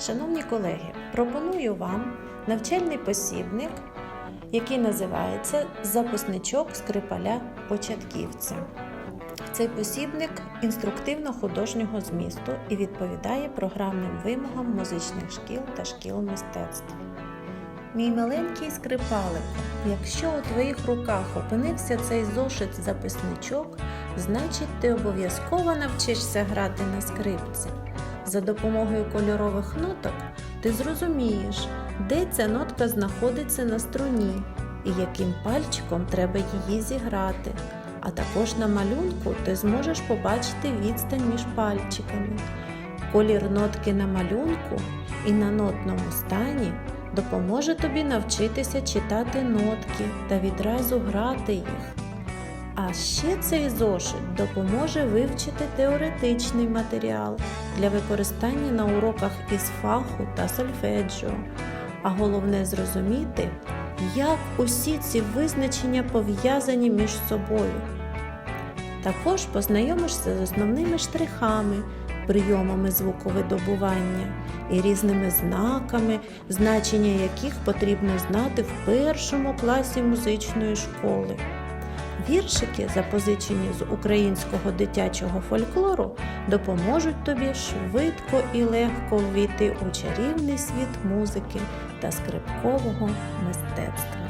Шановні колеги, пропоную вам навчальний посібник, який називається Записничок скрипаля початківця. Цей посібник інструктивно-художнього змісту і відповідає програмним вимогам музичних шкіл та шкіл мистецтв. Мій маленький скрипалику, якщо у твоїх руках опинився цей зошит записничок, значить ти обов'язково навчишся грати на скрипці. За допомогою кольорових ноток ти зрозумієш, де ця нотка знаходиться на струні і яким пальчиком треба її зіграти. А також на малюнку ти зможеш побачити відстань між пальчиками. Колір нотки на малюнку і на нотному стані допоможе тобі навчитися читати нотки та відразу грати їх. А ще цей зошит допоможе вивчити теоретичний матеріал для використання на уроках із фаху та сольфеджіо. А головне зрозуміти, як усі ці визначення пов'язані між собою. Також познайомишся з основними штрихами, прийомами звуковидобування і різними знаками, значення яких потрібно знати в першому класі музичної школи. Віршики, запозичені з українського дитячого фольклору, допоможуть тобі швидко і легко ввійти у чарівний світ музики та скрипкового мистецтва.